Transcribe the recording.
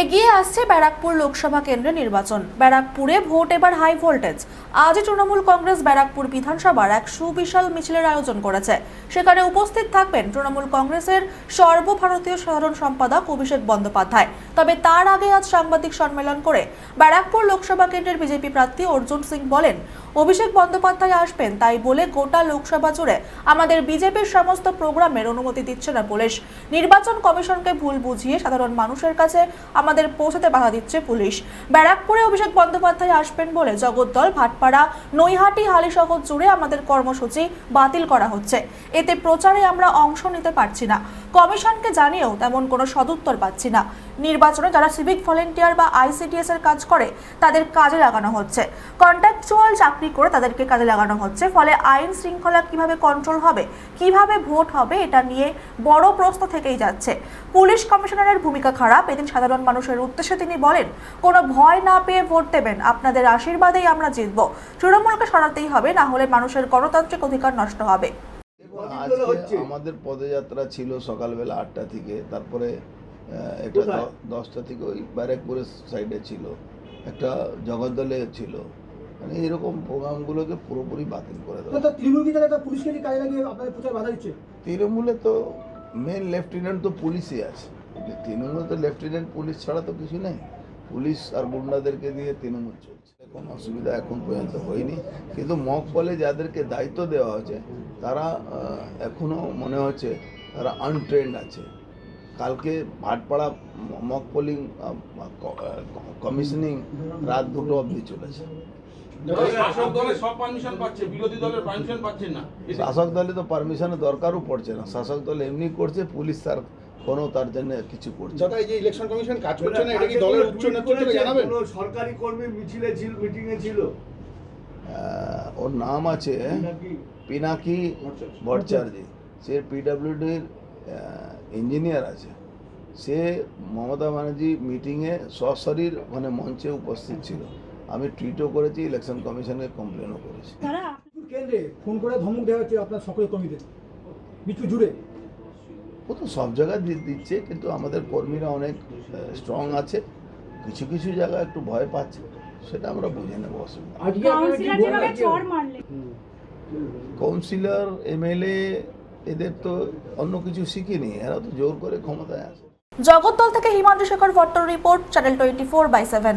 এগিয়ে আসছে ব্যারাকপুর লোকসভা কেন্দ্রে নির্বাচন। ব্যারাকপুরে ভোট এবার হাই ভোল্টেজ। আজ তৃণমূল কংগ্রেস ব্যারাকপুর বিধানসভার এক সুবিশাল মিছিলের আয়োজন করেছে। সেখানে উপস্থিত থাকবেন তৃণমূল কংগ্রেসের সর্বভারতীয় সাধারণ সম্পাদক অভিষেক বন্দ্যোপাধ্যায়। তবে তার আগে আজ সাংবাদিক সম্মেলন করে ব্যারাকপুর লোকসভা কেন্দ্রের বিজেপি প্রার্থী অর্জুন সিং বলেন অভিষেক বন্দ্যোপাধ্যায় আসবেন তাই বলে গোটা লোকসভা জুড়ে আমাদের বিজেপির সমস্ত প্রোগ্রামের অনুমতি দিচ্ছে না পুলিশ। নির্বাচন কমিশনকে ভুল বুঝিয়ে সাধারণ মানুষের কাছে আমাদের পৌঁছাতে বাধা দিচ্ছে পুলিশ। ব্যারাকপুরে অভিষেক বন্দ্যোপাধ্যায় আসবেন বলে জগদ্দল, ভাটপাড়া, নৈহাটি, হালিশহর জুড়ে আমাদের কর্মসূচি বাতিল করা হচ্ছে। এতে প্রচারে আমরা অংশ নিতে পারছি না। কমিশনকে জানিয়েও তেমন কোনো সদুত্তর পাচ্ছি না। নির্বাচনে যারা সিভিক ভলেন্টিয়ার বা আইসিডিএস এর কাজ করে, তাদের কাজে লাগানো হচ্ছে। কন্ট্রাকচুয়াল চাকরি করে তাদেরকে কাজে লাগানো হচ্ছে। ফলে আইন শৃঙ্খলা কীভাবে কন্ট্রোল হবে, কীভাবে ভোট হবে, এটা নিয়ে বড় প্রশ্ন থেকেই যাচ্ছে। পুলিশ কমিশনারের ভূমিকা খারাপ, এদিন সাধারণ মানুষের উদ্দেশ্যে তিনি বলেন, কোনো ভয় না পেয়ে ভোট দেবেন, আপনাদের আশীর্বাদেই আমরা জিতব। তৃণমূলকে সরাতেই হবে, না হলে মানুষের গণতান্ত্রিক অধিকার নষ্ট হবে। আমাদের পদযাত্রা ছিল সকালবেলা আটটা থেকে তারপরে এটা দশটা থেকে ওই ব্যারাকপুরের সাইডে ছিল। একটা জগদ্দলে ছিল। মানে এরকম প্রোগ্রামগুলোকে পুরোপুরি বাতিল করে না, দেওয়া তৃণমূল বিধায়ক একটা পুলিশকে কাজে লাগিয়ে আপনাদের প্রচার বাধা দিচ্ছে? তৃণমূলে তো মেন লেফটেন্যান্ট তো পুলিশই আছে। তৃণমূলে তো লেফটেন্যান্ট পুলিশ ছাড়া তো কিছু নেই। পুলিশ আর গুন্ডাদেরকে দিয়ে তৃণমূল চলছে। কোনো অসুবিধা এখন পর্যন্ত হয়নি। কিন্তু মক বলে যাদেরকে দায়িত্ব দেওয়া হয়েছে তারা আহ, এখনও মনে হচ্ছে তারা আনট্রেন্ড আছে। কালকে ভাটপাড়া মক পোলিং কমিশনিং রাত দুটো অবধি চলেছে। শাসক দলে তো পারমিশনের দরকারও পড়ছে না। শাসক দল এমনি করছে পুলিশ তার কোনো তার জন্য কিছু করছে। দাদা এই যে ইলেকশন কমিশন কাজ করছে না এটা কি দলের উচ্চ নেতৃত্বকে জানাবেন? কোনো সরকারি কর্মী মিছিলে ছিল মিটিং এ ছিল। ওর নাম আছে নাকি পিনাকি ভট্টাচার্য। সে পিডাব্লিউডির ইঞ্জিনিয়ার আছে। সে মমতা ব্যানার্জি মিটিংয়ে সশরীর মানে মঞ্চে উপস্থিত ছিল। আমি টুইটও করেছি ইলেকশন কমিশনকে কমপ্লেনও করেছি। কেন্দ্রে ফোন করে ধমক দেওয়া হচ্ছে আপনার সকলের কর্মীদের। বিচু জুড়ে। ও তো সব জায়গায় দিচ্ছে কিন্তু আমাদের কর্মীরা অনেক স্ট্রং আছে। কিছু কিছু জায়গায় একটু ভয় পাচ্ছে সেটা আমরা বুঝে নেব অসুবিধা। কাউন্সিলর এমএলএ এদের তো অন্য কিছু শিখিনি এরা তো জোর করে ক্ষমতায় আছে। জগদ্দল থেকে Himadri Shekhar ভট্টর report channel twenty four by seven